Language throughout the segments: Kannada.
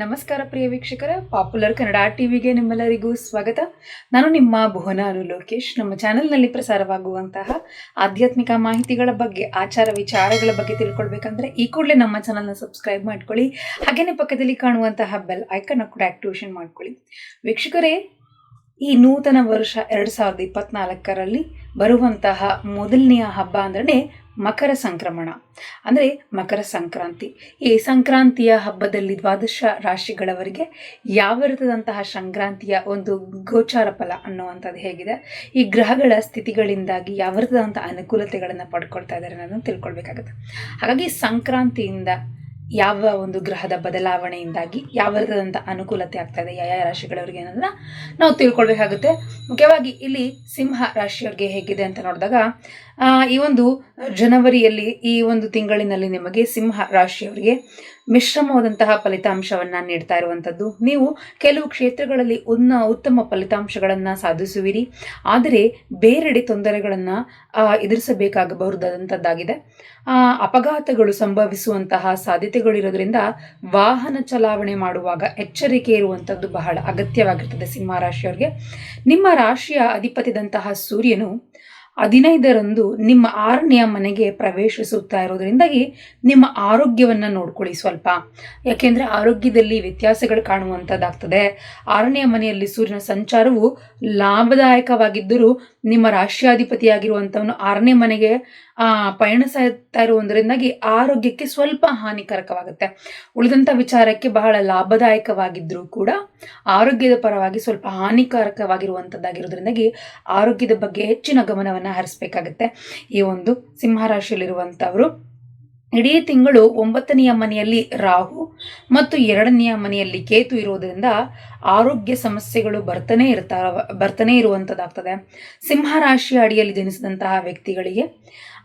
ನಮಸ್ಕಾರ ಪ್ರಿಯ ವೀಕ್ಷಕರ ಪಾಪ್ಯುಲರ್ ಕನ್ನಡ ಟಿವಿಗೆ ನಿಮ್ಮೆಲ್ಲರಿಗೂ ಸ್ವಾಗತ. ನಾನು ನಿಮ್ಮ ಭುವನ ಅನು ಲೋಕೇಶ್. ನಮ್ಮ ಚಾನೆಲ್ನಲ್ಲಿ ಪ್ರಸಾರವಾಗುವಂತಹ ಆಧ್ಯಾತ್ಮಿಕ ಮಾಹಿತಿಗಳ ಬಗ್ಗೆ, ಆಚಾರ ವಿಚಾರಗಳ ಬಗ್ಗೆ ತಿಳ್ಕೊಳ್ಬೇಕಂದ್ರೆ ಈ ಕೂಡಲೇ ನಮ್ಮ ಚಾನಲ್ನ ಸಬ್ಸ್ಕ್ರೈಬ್ ಮಾಡ್ಕೊಳ್ಳಿ. ಹಾಗೆಯೇ ಪಕ್ಕದಲ್ಲಿ ಕಾಣುವಂತಹ ಬೆಲ್ ಐಕನ್ ಕೂಡ ಆಕ್ಟಿವೇಷನ್ ಮಾಡ್ಕೊಳ್ಳಿ. ವೀಕ್ಷಕರೇ, ಈ ನೂತನ ವರ್ಷ ಎರಡು ಸಾವಿರದ ಇಪ್ಪತ್ನಾಲ್ಕರಲ್ಲಿ ಬರುವಂತಹ ಮೊದಲನೆಯ ಹಬ್ಬ ಅಂದ್ರೆ ಮಕರ ಸಂಕ್ರಮಣ. ಅಂದರೆ ಮಕರ ಸಂಕ್ರಾಂತಿ. ಈ ಸಂಕ್ರಾಂತಿಯ ಹಬ್ಬದಲ್ಲಿ ದ್ವಾದಶ ರಾಶಿಗಳವರಿಗೆ ಯಾವ ರೀತಿಯಾದಂತಹ ಸಂಕ್ರಾಂತಿಯ ಒಂದು ಗೋಚಾರ ಫಲ ಅನ್ನುವಂಥದ್ದು ಹೇಗಿದೆ? ಈ ಗ್ರಹಗಳ ಸ್ಥಿತಿಗಳಿಂದಾಗಿ ಯಾವ ರೀತಿಯಾದಂಥ ಅನುಕೂಲತೆಗಳನ್ನು ಪಡ್ಕೊಳ್ತಾ ಇದ್ದಾರೆ ಅನ್ನೋದನ್ನು ತಿಳ್ಕೊಳ್ಬೇಕಾಗುತ್ತೆ. ಹಾಗಾಗಿ ಸಂಕ್ರಾಂತಿಯಿಂದ ಯಾವ ಒಂದು ಗ್ರಹದ ಬದಲಾವಣೆಯಿಂದಾಗಿ ಯಾವ ರೀತಿಯಾದಂಥ ಅನುಕೂಲತೆ ಆಗ್ತಾ ಇದೆ ಯಾವ ಯಾವ ರಾಶಿಗಳವರಿಗೆ ಅನ್ನೋದನ್ನ ನಾವು ತಿಳ್ಕೊಳ್ಬೇಕಾಗುತ್ತೆ. ಮುಖ್ಯವಾಗಿ ಇಲ್ಲಿ ಸಿಂಹ ರಾಶಿಯವ್ರಿಗೆ ಹೇಗಿದೆ ಅಂತ ನೋಡಿದಾಗ ಈ ಒಂದು ಜನವರಿಯಲ್ಲಿ ಈ ಒಂದು ತಿಂಗಳಿನಲ್ಲಿ ನಿಮಗೆ ಸಿಂಹ ರಾಶಿಯವರಿಗೆ ಮಿಶ್ರಮವಾದಂತಹ ಫಲಿತಾಂಶವನ್ನು ನೀಡ್ತಾ ಇರುವಂಥದ್ದು. ನೀವು ಕೆಲವು ಕ್ಷೇತ್ರಗಳಲ್ಲಿ ಉನ್ನ, ಉತ್ತಮ ಫಲಿತಾಂಶಗಳನ್ನು ಸಾಧಿಸುವಿರಿ. ಆದರೆ ಬೇರೆಡೆ ತೊಂದರೆಗಳನ್ನು ಎದುರಿಸಬೇಕಾಗಬಹುದಾದಂಥದ್ದಾಗಿದೆ. ಅಪಘಾತಗಳು ಸಂಭವಿಸುವಂತಹ ಸಾಧ್ಯತೆಗಳಿರೋದ್ರಿಂದ ವಾಹನ ಚಲಾವಣೆ ಮಾಡುವಾಗ ಎಚ್ಚರಿಕೆ ಇರುವಂಥದ್ದು ಬಹಳ ಅಗತ್ಯವಾಗಿರ್ತದೆ ಸಿಂಹ ರಾಶಿಯವರಿಗೆ. ನಿಮ್ಮ ರಾಶಿಯ ಅಧಿಪತಿದಂತಹ ಸೂರ್ಯನು ಹದಿನೈದರಂದು ನಿಮ್ಮ ಆರನೆಯ ಮನೆಗೆ ಪ್ರವೇಶಿಸುತ್ತಾ ಇರೋದ್ರಿಂದಾಗಿ ನಿಮ್ಮ ಆರೋಗ್ಯವನ್ನು ನೋಡ್ಕೊಳ್ಳಿ ಸ್ವಲ್ಪ. ಯಾಕೆಂದರೆ ಆರೋಗ್ಯದಲ್ಲಿ ವ್ಯತ್ಯಾಸಗಳು ಕಾಣುವಂಥದ್ದಾಗ್ತದೆ ಆರನೆಯ ಮನೆಯಲ್ಲಿ ಸೂರ್ಯನ ಸಂಚಾರವು ಲಾಭದಾಯಕವಾಗಿದ್ದರೂ ನಿಮ್ಮ ರಾಷ್ಟ್ರಾಧಿಪತಿಯಾಗಿರುವಂಥವನು ಆರನೇ ಮನೆಗೆ ಪಯಣಿಸ್ತಾ ಇರುವುದರಿಂದಾಗಿ ಆರೋಗ್ಯಕ್ಕೆ ಸ್ವಲ್ಪ ಹಾನಿಕಾರಕವಾಗುತ್ತೆ. ಉಳಿದಂಥ ವಿಚಾರಕ್ಕೆ ಬಹಳ ಲಾಭದಾಯಕವಾಗಿದ್ದರೂ ಕೂಡ ಆರೋಗ್ಯದ ಪರವಾಗಿ ಸ್ವಲ್ಪ ಹಾನಿಕಾರಕವಾಗಿರುವಂಥದ್ದಾಗಿರೋದ್ರಿಂದಾಗಿ ಆರೋಗ್ಯದ ಬಗ್ಗೆ ಹೆಚ್ಚಿನ ಗಮನವನ್ನು ಹರಿಸಬೇಕಾಗುತ್ತೆ. ಈ ಒಂದು ಸಿಂಹರಾಶಿಯಲ್ಲಿರುವಂಥವರು ಇಡೀ ತಿಂಗಳು ಒಂಬತ್ತನೆಯ ಮನೆಯಲ್ಲಿ ರಾಹು ಮತ್ತು ಎರಡನೆಯ ಮನೆಯಲ್ಲಿ ಕೇತು ಇರುವುದರಿಂದ ಆರೋಗ್ಯ ಸಮಸ್ಯೆಗಳು ಬರ್ತನೇ ಇರ್ತಾ ಬರ್ತಾನೆ ಇರುವಂಥದ್ದಾಗ್ತದೆ ಸಿಂಹರಾಶಿಯ ಅಡಿಯಲ್ಲಿ ಜನಿಸಿದಂತಹ ವ್ಯಕ್ತಿಗಳಿಗೆ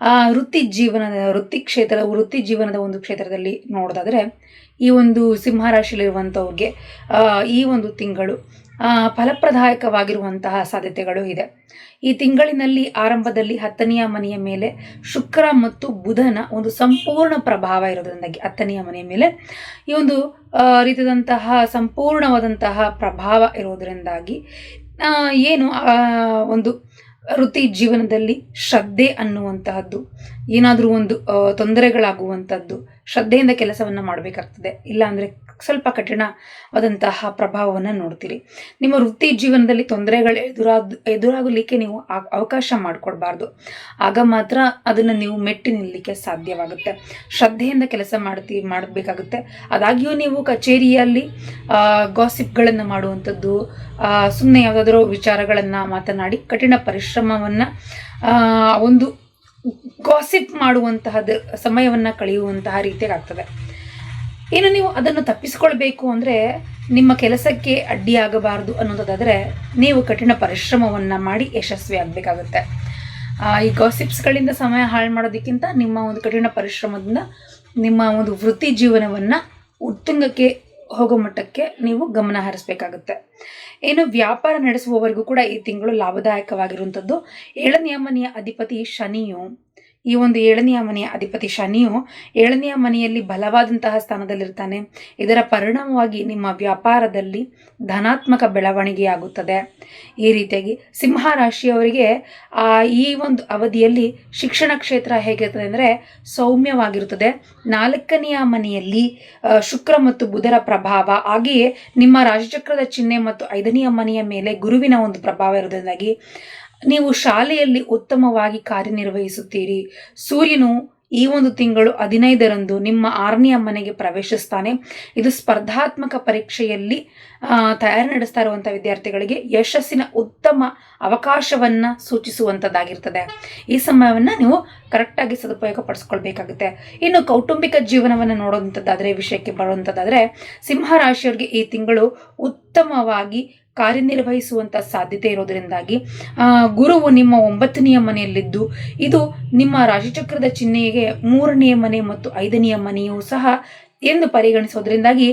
ಆ, ವೃತ್ತಿ ಜೀವನದ ವೃತ್ತಿ ಕ್ಷೇತ್ರ ವೃತ್ತಿ ಜೀವನದ ಒಂದು ಕ್ಷೇತ್ರದಲ್ಲಿ ನೋಡೋದಾದರೆ ಈ ಒಂದು ಸಿಂಹರಾಶಿಯಲ್ಲಿರುವಂಥವ್ರಿಗೆ ಈ ಒಂದು ತಿಂಗಳು ಫಲಪ್ರದಾಯಕವಾಗಿರುವಂತಹ ಸಾಧ್ಯತೆಗಳು ಇದೆ. ಈ ತಿಂಗಳಿನಲ್ಲಿ ಆರಂಭದಲ್ಲಿ ಹತ್ತನೆಯ ಮನೆಯ ಮೇಲೆ ಶುಕ್ರ ಮತ್ತು ಬುಧನ ಒಂದು ಸಂಪೂರ್ಣ ಪ್ರಭಾವ ಇರೋದ್ರಿಂದಾಗಿ ಹತ್ತನೆಯ ಮನೆಯ ಮೇಲೆ ಈ ಒಂದು ರೀತಿಯಾದಂತಹ ಸಂಪೂರ್ಣವಾದಂತಹ ಪ್ರಭಾವ ಇರೋದರಿಂದಾಗಿ ಏನು ಒಂದು ವೃತ್ತಿ ಜೀವನದಲ್ಲಿ ಶ್ರದ್ಧೆ ಅನ್ನುವಂತಹದ್ದು, ಏನಾದರೂ ಒಂದು ತೊಂದರೆಗಳಾಗುವಂಥದ್ದು ಶ್ರದ್ಧೆಯಿಂದ ಕೆಲಸವನ್ನು ಮಾಡಬೇಕಾಗ್ತದೆ. ಇಲ್ಲಾಂದರೆ ಸ್ವಲ್ಪ ಕಠಿಣವಾದಂತಹ ಪ್ರಭಾವವನ್ನು ನೋಡ್ತೀರಿ. ನಿಮ್ಮ ವೃತ್ತಿ ಜೀವನದಲ್ಲಿ ತೊಂದರೆಗಳು ಎದುರಾದ, ಎದುರಾಗಲಿಕ್ಕೆ ನೀವು ಅವಕಾಶ ಮಾಡಿಕೊಡ್ಬಾರ್ದು. ಆಗ ಮಾತ್ರ ಅದನ್ನು ನೀವು ಮೆಟ್ಟಿ ನಿಲ್ಲಲಿಕ್ಕೆ ಸಾಧ್ಯವಾಗುತ್ತೆ. ಶ್ರದ್ಧೆಯಿಂದ ಕೆಲಸ ಮಾಡ್ತಿ, ಮಾಡಬೇಕಾಗುತ್ತೆ. ಅದಾಗಿಯೂ ನೀವು ಕಚೇರಿಯಲ್ಲಿ ಗಾಸಿಪ್ಗಳನ್ನು ಮಾಡುವಂಥದ್ದು ಸುಮ್ಮನೆ ಯಾವುದಾದ್ರೂ ವಿಚಾರಗಳನ್ನು ಮಾತನಾಡಿ ಕಠಿಣ ಪರಿಶ್ರಮವನ್ನು ಒಂದು ಗಾಸಿಪ್ ಮಾಡುವಂತಹದ್ದು ಸಮಯವನ್ನು ಕಳೆಯುವಂತಹ ರೀತಿಯಾಗ್ತದೆ. ಇನ್ನು ನೀವು ಅದನ್ನು ತಪ್ಪಿಸ್ಕೊಳ್ಬೇಕು ಅಂದರೆ ನಿಮ್ಮ ಕೆಲಸಕ್ಕೆ ಅಡ್ಡಿಯಾಗಬಾರದು ಅನ್ನೋದಾದರೆ ನೀವು ಕಠಿಣ ಪರಿಶ್ರಮವನ್ನು ಮಾಡಿ ಯಶಸ್ವಿ ಆಗಬೇಕಾಗುತ್ತೆ. ಈ ಗಾಸಿಪ್ಸ್ಗಳಿಂದ ಸಮಯ ಹಾಳು ಮಾಡೋದಕ್ಕಿಂತ ನಿಮ್ಮ ಒಂದು ಕಠಿಣ ಪರಿಶ್ರಮದಿಂದ ನಿಮ್ಮ ಒಂದು ವೃತ್ತಿ ಜೀವನವನ್ನು ಉತ್ತುಂಗಕ್ಕೆ ಹೋಗೋ ಮಟ್ಟಕ್ಕೆ ನೀವು ಗಮನ ಹರಿಸಬೇಕಾಗುತ್ತೆ. ಏನು ವ್ಯಾಪಾರ ನಡೆಸುವವರೆಗೂ ಕೂಡ ಈ ತಿಂಗಳು ಲಾಭದಾಯಕವಾಗಿರುವಂಥದ್ದು. ಏಳನೆಯ ಮನೆಯ ಅಧಿಪತಿ ಶನಿಯು ಈ ಒಂದು ಏಳನೆಯ ಮನೆಯ ಅಧಿಪತಿ ಶನಿಯು ಏಳನೆಯ ಮನೆಯಲ್ಲಿ ಬಲವಾದಂತಹ ಸ್ಥಾನದಲ್ಲಿರ್ತಾನೆ. ಇದರ ಪರಿಣಾಮವಾಗಿ ನಿಮ್ಮ ವ್ಯಾಪಾರದಲ್ಲಿ ಧನಾತ್ಮಕ ಬೆಳವಣಿಗೆಯಾಗುತ್ತದೆ. ಈ ರೀತಿಯಾಗಿ ಸಿಂಹ ರಾಶಿಯವರಿಗೆ ಆ ಈ ಒಂದು ಅವಧಿಯಲ್ಲಿ ಶಿಕ್ಷಣ ಕ್ಷೇತ್ರ ಹೇಗಿರ್ತದೆ ಅಂದರೆ ಸೌಮ್ಯವಾಗಿರುತ್ತದೆ. ನಾಲ್ಕನೆಯ ಮನೆಯಲ್ಲಿ ಶುಕ್ರ ಮತ್ತು ಬುಧರ ಪ್ರಭಾವ. ಹಾಗೆಯೇ ನಿಮ್ಮ ರಾಜಚಕ್ರದ ಚಿಹ್ನೆ ಮತ್ತು ಐದನೆಯ ಮನೆಯ ಮೇಲೆ ಗುರುವಿನ ಒಂದು ಪ್ರಭಾವ ಇರೋದ್ರಿಂದಾಗಿ ನೀವು ಶಾಲೆಯಲ್ಲಿ ಉತ್ತಮವಾಗಿ ಕಾರ್ಯನಿರ್ವಹಿಸುತ್ತೀರಿ. ಸೂರ್ಯನು ಈ ಒಂದು ತಿಂಗಳು ಹದಿನೈದರಂದು ನಿಮ್ಮ ಆರನೆಯ ಮನೆಗೆ ಪ್ರವೇಶಿಸ್ತಾನೆ. ಇದು ಸ್ಪರ್ಧಾತ್ಮಕ ಪರೀಕ್ಷೆಯಲ್ಲಿ ತಯಾರು ನಡೆಸ್ತಾ ಇರುವಂಥ ವಿದ್ಯಾರ್ಥಿಗಳಿಗೆ ಯಶಸ್ಸಿನ ಉತ್ತಮ ಅವಕಾಶವನ್ನು ಸೂಚಿಸುವಂಥದ್ದಾಗಿರ್ತದೆ ಈ ಸಮಯವನ್ನು ನೀವು ಕರೆಕ್ಟಾಗಿ ಸದುಪಯೋಗ ಪಡಿಸ್ಕೊಳ್ಬೇಕಾಗುತ್ತೆ. ಇನ್ನು ಕೌಟುಂಬಿಕ ಜೀವನವನ್ನು ನೋಡುವಂಥದ್ದಾದರೆ ವಿಷಯಕ್ಕೆ ಬರುವಂಥದ್ದಾದರೆ ಸಿಂಹ ರಾಶಿಯವರಿಗೆ ಈ ತಿಂಗಳು ಉತ್ತಮವಾಗಿ ಕಾರ್ಯನಿರ್ವಹಿಸುವಂಥ ಸಾಧ್ಯತೆ ಇರೋದರಿಂದಾಗಿ ಗುರುವು ನಿಮ್ಮ ಒಂಬತ್ತನೆಯ ಮನೆಯಲ್ಲಿದ್ದು, ಇದು ನಿಮ್ಮ ರಾಶಿಚಕ್ರದ ಚಿಹ್ನೆಗೆ ಮೂರನೆಯ ಮನೆ ಮತ್ತು ಐದನೆಯ ಮನೆಯೂ ಸಹ ಎಂದು ಪರಿಗಣಿಸೋದ್ರಿಂದಾಗಿ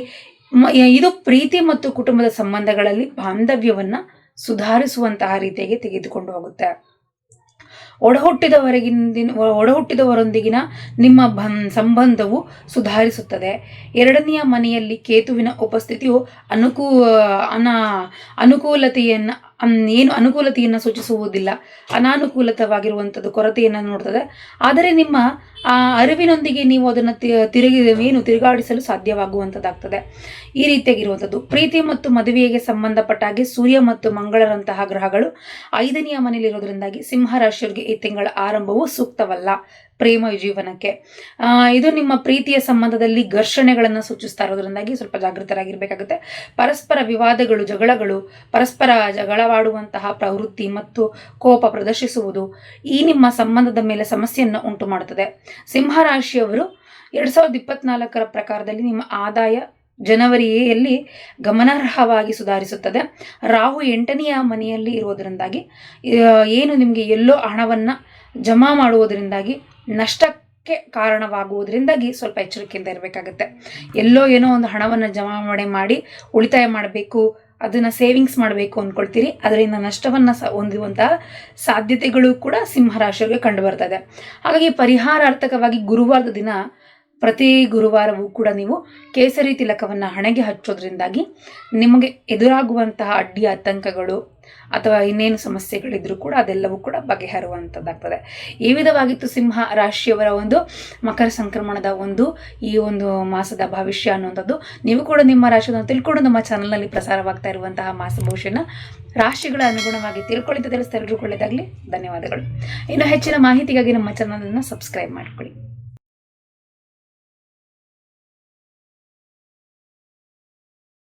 ಇದು ಪ್ರೀತಿ ಮತ್ತು ಕುಟುಂಬದ ಸಂಬಂಧಗಳಲ್ಲಿ ಬಾಂಧವ್ಯವನ್ನು ಸುಧಾರಿಸುವಂತಹ ರೀತಿಯಾಗಿ ತೆಗೆದುಕೊಂಡು ಹೋಗುತ್ತೆ. ಒಡಹುಟ್ಟಿದವರೆಗಿನ ಒಡಹುಟ್ಟಿದವರೊಂದಿಗಿನ ನಿಮ್ಮ ಸಂಬಂಧವು ಸುಧಾರಿಸುತ್ತದೆ. ಎರಡನೆಯ ಮನೆಯಲ್ಲಿ ಕೇತುವಿನ ಉಪಸ್ಥಿತಿಯು ಅನುಕೂ ಅನ ಅನುಕೂಲತೆಯನ್ನು ಏನು ಅನುಕೂಲತೆಯನ್ನು ಸೂಚಿಸುವುದಿಲ್ಲ. ಅನಾನುಕೂಲತವಾಗಿರುವಂಥದ್ದು ಕೊರತೆಯನ್ನು ನೋಡ್ತದೆ. ಆದರೆ ನಿಮ್ಮ ಆ ಅರಿವಿನೊಂದಿಗೆ ನೀವು ಅದನ್ನು ತಿರುಗಿ ಏನು ತಿರುಗಾಡಿಸಲು ಸಾಧ್ಯವಾಗುವಂಥದ್ದಾಗ್ತದೆ. ಈ ರೀತಿಯಾಗಿರುವಂಥದ್ದು. ಪ್ರೀತಿ ಮತ್ತು ಮದುವೆಗೆ ಸಂಬಂಧಪಟ್ಟ ಹಾಗೆ ಸೂರ್ಯ ಮತ್ತು ಮಂಗಳರಂತಹ ಗ್ರಹಗಳು ಐದನೆಯ ಮನೆಯಲ್ಲಿರೋದ್ರಿಂದಾಗಿ ಸಿಂಹ ರಾಶಿಯವರಿಗೆ ಈ ತಿಂಗಳ ಆರಂಭವು ಸೂಕ್ತವಲ್ಲ ಪ್ರೇಮ ಜೀವನಕ್ಕೆ. ಇದು ನಿಮ್ಮ ಪ್ರೀತಿಯ ಸಂಬಂಧದಲ್ಲಿ ಘರ್ಷಣೆಗಳನ್ನು ಸೂಚಿಸ್ತಾ ಇರೋದ್ರಿಂದಾಗಿ ಸ್ವಲ್ಪ ಜಾಗೃತರಾಗಿರ್ಬೇಕಾಗುತ್ತೆ. ಪರಸ್ಪರ ವಿವಾದಗಳು, ಜಗಳಗಳು, ಪರಸ್ಪರ ಜಗಳವಾಡುವಂತಹ ಪ್ರವೃತ್ತಿ ಮತ್ತು ಕೋಪ ಪ್ರದರ್ಶಿಸುವುದು ಈ ನಿಮ್ಮ ಸಂಬಂಧದ ಮೇಲೆ ಸಮಸ್ಯೆಯನ್ನು ಉಂಟು ಮಾಡುತ್ತದೆ ಸಿಂಹರಾಶಿಯವರು ಎರಡು ಸಾವಿರದ ಇಪ್ಪತ್ನಾಲ್ಕರ ಪ್ರಕಾರದಲ್ಲಿ ನಿಮ್ಮ ಆದಾಯ ಜನವರಿಯಲ್ಲಿ ಗಮನಾರ್ಹವಾಗಿ ಸುಧಾರಿಸುತ್ತದೆ. ರಾಹು ಎಂಟನೆಯ ಮನೆಯಲ್ಲಿ ಇರೋದರಿಂದಾಗಿ ಏನು ನಿಮಗೆ ಎಲ್ಲೋ ಹಣವನ್ನು ಜಮಾ ಮಾಡುವುದರಿಂದಾಗಿ, ನಷ್ಟಕ್ಕೆ ಕಾರಣವಾಗುವುದರಿಂದಾಗಿ ಸ್ವಲ್ಪ ಎಚ್ಚರಿಕೆಯಿಂದ ಇರಬೇಕಾಗುತ್ತೆ. ಎಲ್ಲೋ ಏನೋ ಒಂದು ಹಣವನ್ನು ಜಮಾವಣೆ ಮಾಡಿ ಉಳಿತಾಯ ಮಾಡಬೇಕು, ಅದನ್ನು ಸೇವಿಂಗ್ಸ್ ಮಾಡಬೇಕು ಅಂದ್ಕೊಳ್ತೀರಿ ಅದರಿಂದ ನಷ್ಟವನ್ನು ಸ ಸಾಧ್ಯತೆಗಳು ಕೂಡ ಸಿಂಹರಾಶಿಯವರಿಗೆ ಕಂಡು ಬರ್ತದೆ. ಹಾಗಾಗಿ ಪರಿಹಾರಾರ್ಥಕವಾಗಿ ಗುರುವಾರದ ದಿನ ಪ್ರತಿ ಗುರುವಾರವೂ ಕೂಡ ನೀವು ಕೇಸರಿ ತಿಲಕವನ್ನು ಹಣೆಗೆ ಹಚ್ಚೋದ್ರಿಂದಾಗಿ ನಿಮಗೆ ಎದುರಾಗುವಂತಹ ಅಡ್ಡಿ ಆತಂಕಗಳು ಅಥವಾ ಇನ್ನೇನು ಸಮಸ್ಯೆಗಳಿದ್ರೂ ಕೂಡ ಅದೆಲ್ಲವೂ ಕೂಡ ಬಗೆಹರುವಂಥದ್ದಾಗ್ತದೆ ಈ ವಿಧವಾಗಿತ್ತು ಸಿಂಹ ರಾಶಿಯವರ ಒಂದು ಮಕರ ಸಂಕ್ರಮಣದ ಒಂದು ಈ ಒಂದು ಮಾಸದ ಭವಿಷ್ಯ ಅನ್ನುವಂಥದ್ದು ನೀವು ಕೂಡ ನಿಮ್ಮ ರಾಶಿಯನ್ನು ತಿಳ್ಕೊಂಡು ನಮ್ಮ ಚಾನಲ್ನಲ್ಲಿ ಪ್ರಸಾರವಾಗ್ತಾ ಇರುವಂತಹ ಮಾಸ ಭವಿಷ್ಯನ ರಾಶಿಗಳ ಅನುಗುಣವಾಗಿ ತಿಳ್ಕೊಳ್ಳಿ ತಿಳಿಸ್ತಾ ಎಲ್ಲರೂ ಧನ್ಯವಾದಗಳು. ಇನ್ನು ಹೆಚ್ಚಿನ ಮಾಹಿತಿಗಾಗಿ ನಮ್ಮ ಚಾನಲನ್ನು ಸಬ್ಸ್ಕ್ರೈಬ್ ಮಾಡಿಕೊಳ್ಳಿ.